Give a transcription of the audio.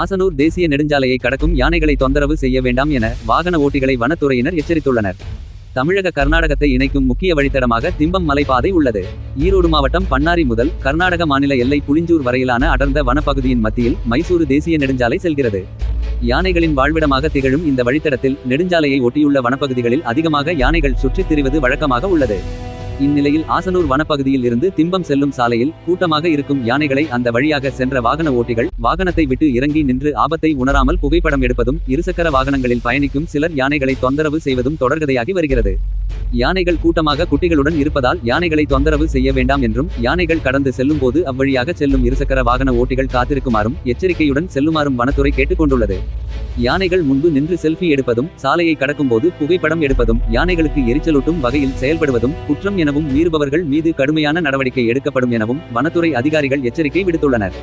ஆசனூர் தேசிய நெடுஞ்சாலையை கடக்கும் யானைகளை தொந்தரவு செய்ய வேண்டாம் என வாகன ஓட்டிகளை வனத்துறையினர் எச்சரித்துள்ளனர். தமிழக கர்நாடகத்தை இணைக்கும் முக்கிய வழித்தடமாக திம்பம் மலைப்பாதை உள்ளது. ஈரோடு மாவட்டம் பன்னாரி முதல் கர்நாடக மாநில எல்லை புளிஞ்சூர் வரையிலான அடர்ந்த வனப்பகுதியின் மத்தியில் மைசூரு தேசிய நெடுஞ்சாலை செல்கிறது. யானைகளின் வாழ்விடமாக திகழும் இந்த வழித்தடத்தில் நெடுஞ்சாலையை ஒட்டியுள்ள வனப்பகுதிகளில் அதிகமாக யானைகள் சுற்றித் திரிவது வழக்கமாக உள்ளது. இந்நிலையில் ஆசனூர் வனப்பகுதியில் இருந்து திம்பம் செல்லும் சாலையில் கூட்டமாக இருக்கும் யானைகளை அந்த வழியாக சென்ற வாகன ஓட்டிகள் வாகனத்தை விட்டு இறங்கி நின்று ஆபத்தை உணராமல் புகைப்படம் எடுப்பதும் இருசக்கர வாகனங்களில் பயணிக்கும் சிலர் யானைகளை தொந்தரவு செய்வதும் தொடர்கதையாகி வருகிறது. யானைகள் கூட்டமாக குட்டிகளுடன் இருப்பதால் யானைகளை தொந்தரவு செய்ய வேண்டாம் என்றும் யானைகள் கடந்து செல்லும் போது அவ்வழியாக செல்லும் இருசக்கர வாகன ஓட்டிகள் காத்திருக்குமாறும் எச்சரிக்கையுடன் செல்லுமாறும் வனத்துறை கேட்டுக்கொண்டுள்ளது. யானைகள் முன்பு நின்று செல்ஃபி எடுப்பதும் சாலையை கடக்கும்போது புகைப்படம் எடுப்பதும் யானைகளுக்கு எரிச்சலூட்டும் வகையில் செயல்படுவதும் குற்றம் எனவும் மீறுபவர்கள் மீது கடுமையான நடவடிக்கை எடுக்கப்படும் எனவும் வனத்துறை அதிகாரிகள் எச்சரிக்கை விடுத்துள்ளனர்.